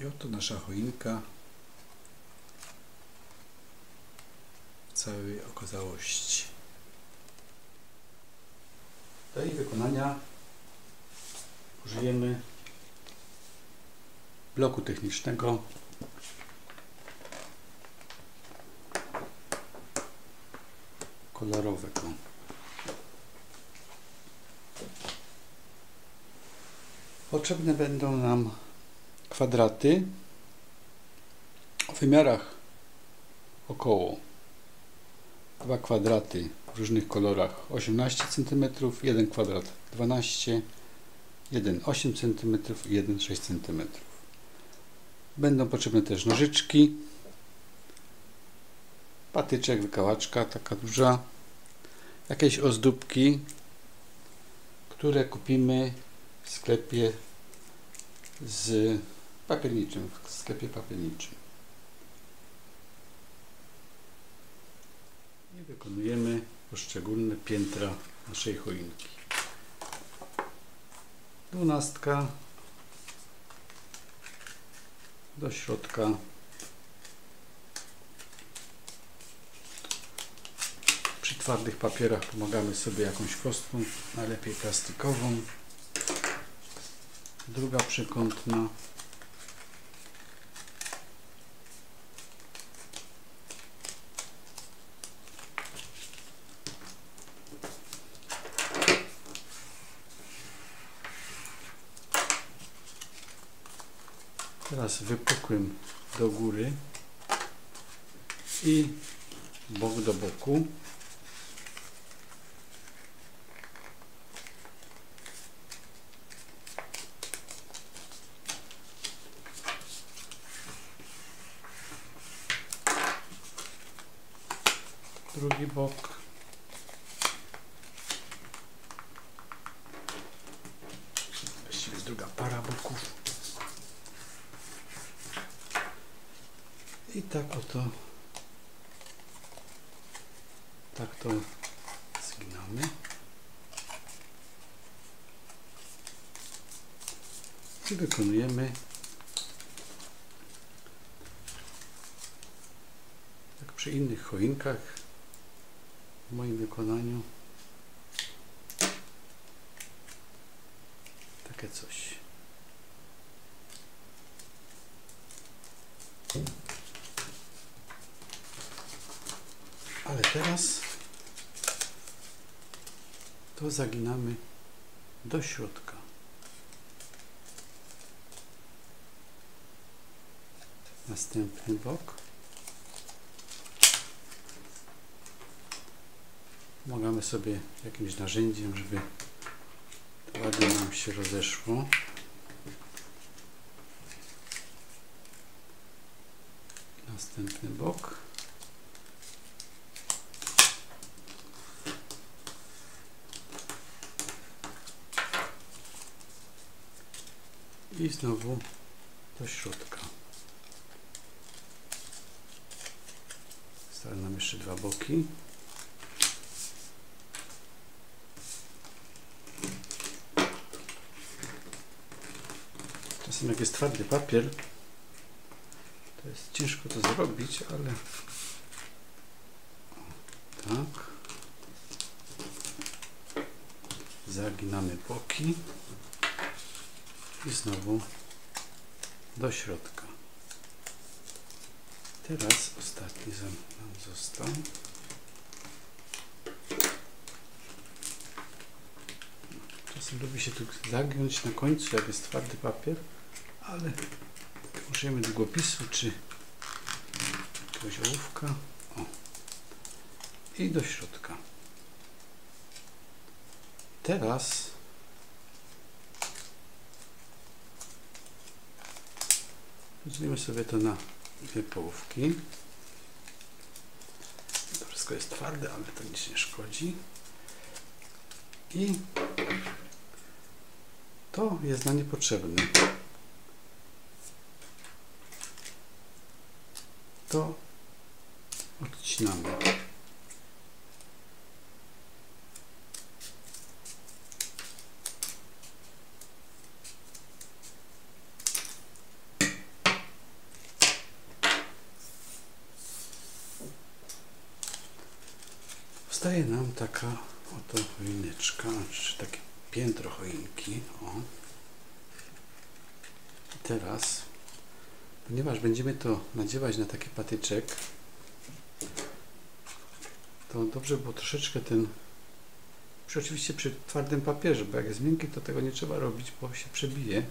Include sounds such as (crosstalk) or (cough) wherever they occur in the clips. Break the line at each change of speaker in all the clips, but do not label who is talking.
I oto nasza choinka w całej okazałości. Do jej wykonania użyjemy bloku technicznego kolorowego. Potrzebne będą nam kwadraty o wymiarach około dwa kwadraty w różnych kolorach 18 cm, jeden kwadrat 12 jeden 8 cm i jeden 6 cm. Będą potrzebne też nożyczki, patyczek, wykałaczka taka duża, jakieś ozdóbki, które kupimy w sklepie z papierniczym, w sklepie papierniczym. I wykonujemy poszczególne piętra naszej choinki. Dwunastka do środka przy twardych papierach pomagamy sobie jakąś kostką, najlepiej plastikową druga przekątna teraz wypukłym do góry i bok do boku. Drugi bok. Właściwie druga para boków i tak oto. Tak to zginamy. I wykonujemy. Jak przy innych choinkach w moim wykonaniu. Takie coś. Ale teraz to zaginamy do środka. Następny bok. Pomagamy sobie jakimś narzędziem, żeby to ładnie nam się rozeszło. Następny bok. I znowu do środka. Zostały nam jeszcze dwa boki. Czasem jak jest twardy papier, to jest ciężko to zrobić, ale tak. Zaginamy boki i znowu do środka. Teraz ostatni nam został. Czasem lubi się tu zagiąć na końcu, jak jest twardy papier, ale użyjemy długopisu czy jakiegoś ołówka. O. I do środka. Teraz Podzielimy sobie to na dwie połówki. To wszystko jest twarde, ale to nic nie szkodzi. I to jest nam niepotrzebne. To odcinamy. Zostaje nam taka oto choineczka, czy takie piętro choinki. O. I teraz, ponieważ będziemy to nadziewać na taki patyczek, to dobrze było troszeczkę ten, przy, oczywiście przy twardym papierze, bo jak jest miękki, to tego nie trzeba robić, bo się przebije.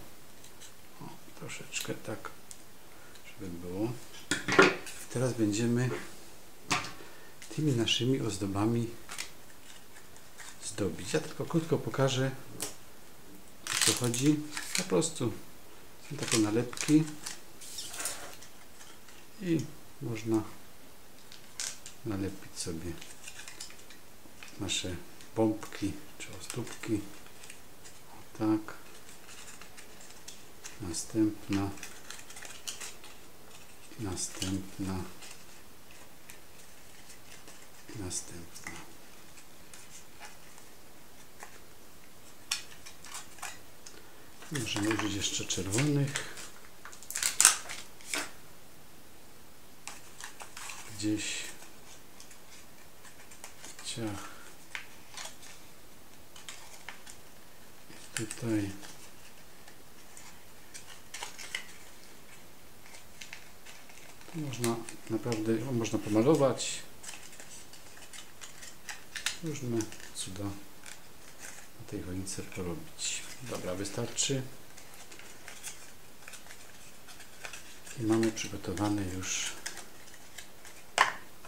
O, troszeczkę tak, żeby było. Teraz będziemy tymi naszymi ozdobami zdobić. Ja tylko krótko pokażę o co chodzi. Po prostu są takie nalepki i można nalepić sobie nasze bombki czy ozdóbki. O tak. Następna. Następna. Następna. Możemy użyć jeszcze czerwonych. Gdzieś ciach. I tutaj. Tu można naprawdę można pomalować różne cuda na tej choince porobić. Dobra, wystarczy. I mamy przygotowane już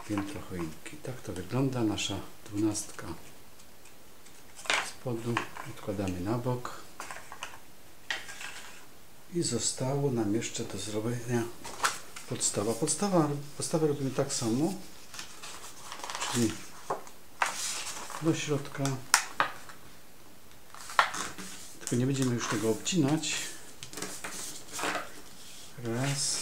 piętro choinki. Tak to wygląda nasza dwunastka spodu. Odkładamy na bok. I zostało nam jeszcze do zrobienia podstawa. Podstawa, podstawę robimy tak samo, czyli do środka. Tylko nie będziemy już tego obcinać. Raz.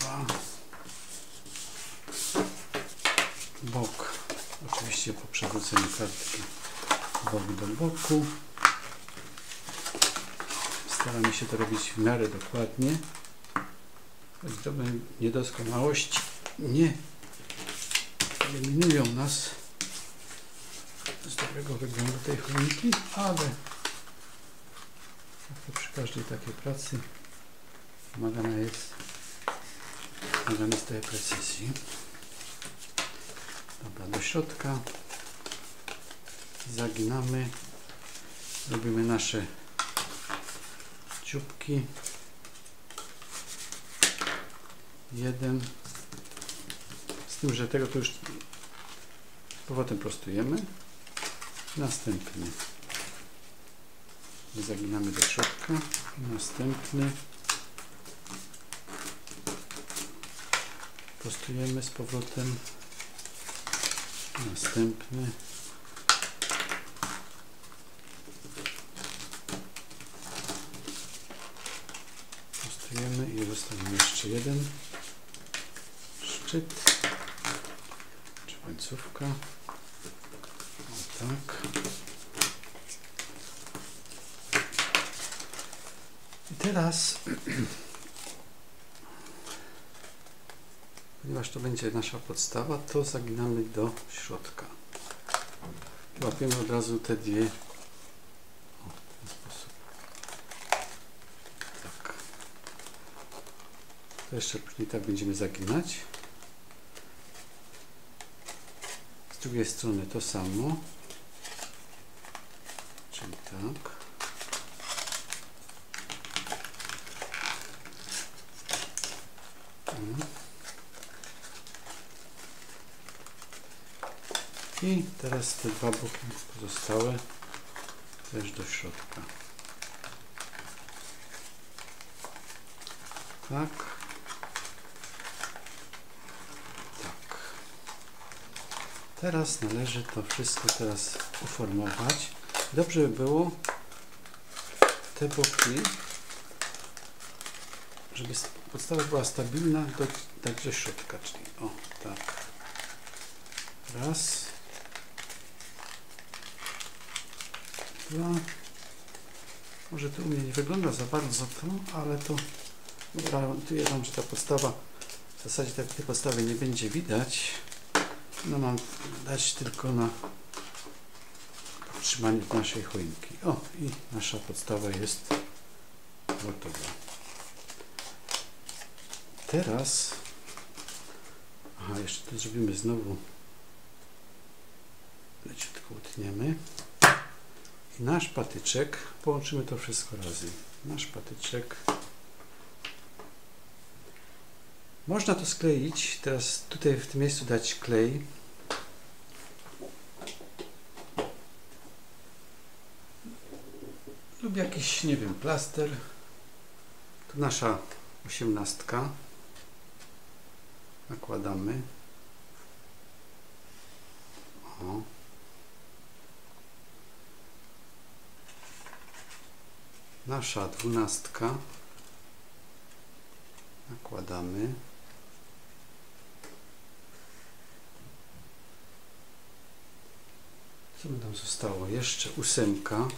Dwa. Bok. Oczywiście po przewróceniu kartki bok do boku. Staramy się to robić w miarę dokładnie. Drobne niedoskonałości. Nie eliminują nas z dobrego wyglądu tej choinki, ale przy każdej takiej pracy wymagana jest wymagana jest tej precyzji. Dobra, do środka. Zaginamy, robimy nasze dzióbki jeden. Z tym, że tego to już powrotem prostujemy. Następny. Zaginamy do środka. Następny. Prostujemy z powrotem. Następny. Prostujemy i zostanie jeszcze jeden szczyt. Czy końcówka? O tak. I teraz (clears throat) ponieważ to będzie nasza podstawa to zaginamy do środka. Łapiemy od razu te dwie tak. To jeszcze później tak będziemy zaginać z drugiej strony to samo. Czyli tak. I teraz te dwa boki pozostałe też do środka. Tak teraz należy to wszystko teraz uformować. Dobrze by było te boki żeby podstawa była stabilna do, do środka czyli o tak. Raz dwa. Może to u mnie nie wygląda za bardzo to ale to Gwarantuję Wam, że ta podstawa, w zasadzie tak tej podstawy nie będzie widać. No mam dać tylko na podtrzymanie naszej choinki. O, i nasza podstawa jest gotowa. Teraz, aha, jeszcze to zrobimy znowu, leciutko utniemy. I nasz patyczek, połączymy to wszystko razem. Nasz patyczek. Można to skleić, teraz tutaj w tym miejscu dać klej. Lub jakiś, nie wiem, plaster. Tu nasza osiemnastka. Nakładamy. O. Nasza dwunastka. Nakładamy. Co mi tam zostało? Jeszcze ósemka.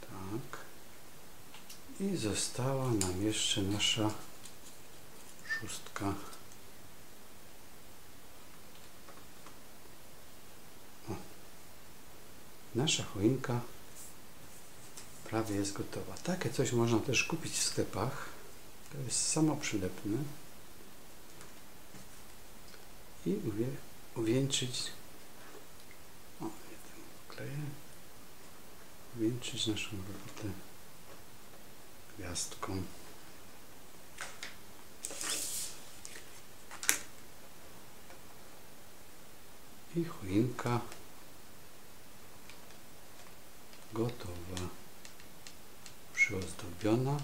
Tak. I została nam jeszcze nasza szóstka. O. Nasza choinka prawie jest gotowa. Takie coś można też kupić w sklepach. To jest samoprzylepne. I uwie, uwieńczyć o, nie tym kleję. Uwieńczyć naszą robotę gwiazdką. I choinka gotowa, przyozdobiona.